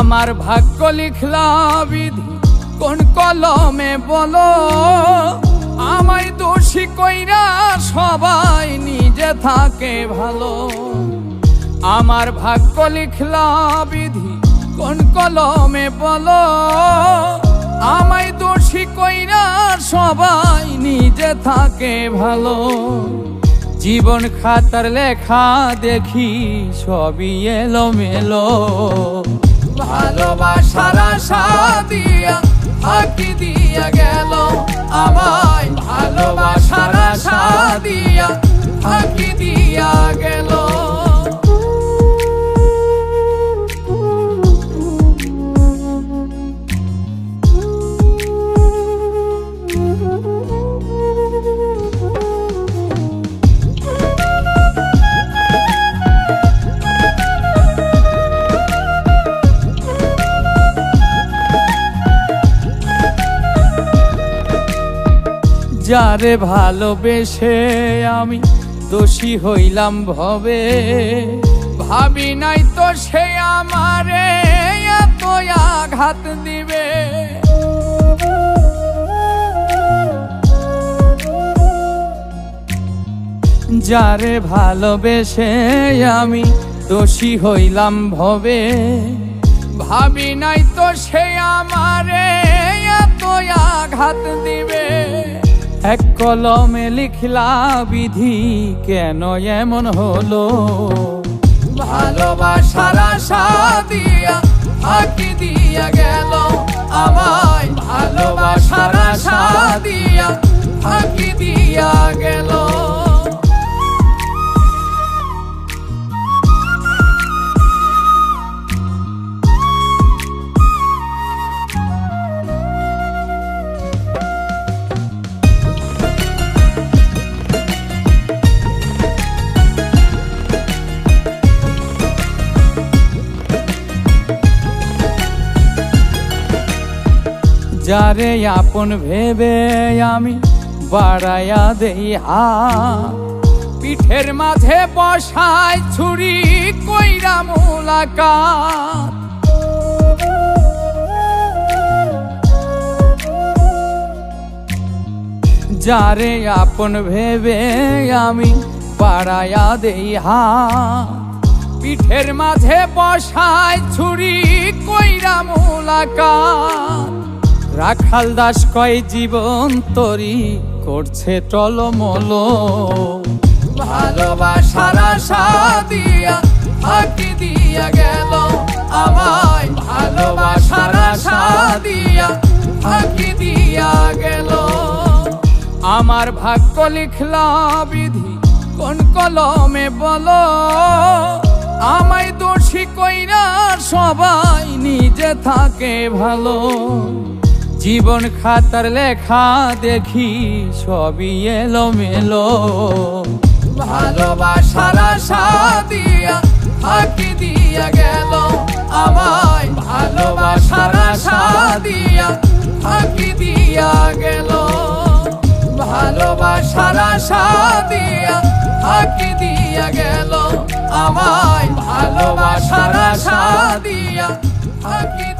আমার ভাগ্য লিখলা বিধি, কোন কলমে বলো? আমায় দোষী কইরা সবাই নিজে থাকে ভালো। আমার ভাগ্য লিখলা বিধি, কোন কলমে বলো? আমায় দোষী কইরা সবাই নিজে থাকে ভালো। জীবন খাতার লেখা দেখি সবই এলো মেলো ভালোবাসার আশা দিয়া ফাঁকি দিয়া গেল আমায়। ভালোবাসার আশা দিয়া ফাঁকি দিয়া গেল যারে ভালোবেসে আমি দোষী হইলাম ভবে, ভাবি নাই তো সে আমারে এত আঘাত দিবে। যারে ভালোবেসে আমি দোষী হইলাম ভবে, ভাবি নাই তো সে আমারে এত আঘাত দিবে। এক কলমে লিখলা বিধি কেন এমন হলো? ভালোবাসার আশা দিয়া, ফাঁকি দিয়া গেল। আমায় ভালোবাসার আশা দিয়া, ফাঁকি দিয়া গেল। যারে আপন ভেবে আমি বাড়াইয়া দেই হা পিঠের মাঝে বসায় ছুরি কইরা মুলাকাত। যারে আপন ভেবে আমি বাড়াইয়া দেই হা পিঠের মাঝে বসায় ছুরি কইরা মুলাকাত। রাখাল দাস কয়, জীবন তরি করছে টলমল। ভালোবাসার আশা দিয়া, ফাঁকি দিয়া গেল আমায়। ভালোবাসার আশা দিয়া, ফাঁকি দিয়া গেল। আমার ভাগ্য লিখলা বিধি কোন কলমে বলো? আমায় দোষী কইরা সবাই নিজে থাকে ভালো। জীবন খাতার লেখা দেখি সবই এলো মেলো ভালোবাসার আশা দিয়া, ফাঁকি দিয়া গেল আমায়। ভালোবাসার আশা দিয়া, ফাঁকি দিয়া গেল। ভালোবাসার আশা দিয়া, ফাঁকি দিয়া গেল আমায়। ভালোবাসার আশা দিয়া, ফাঁকি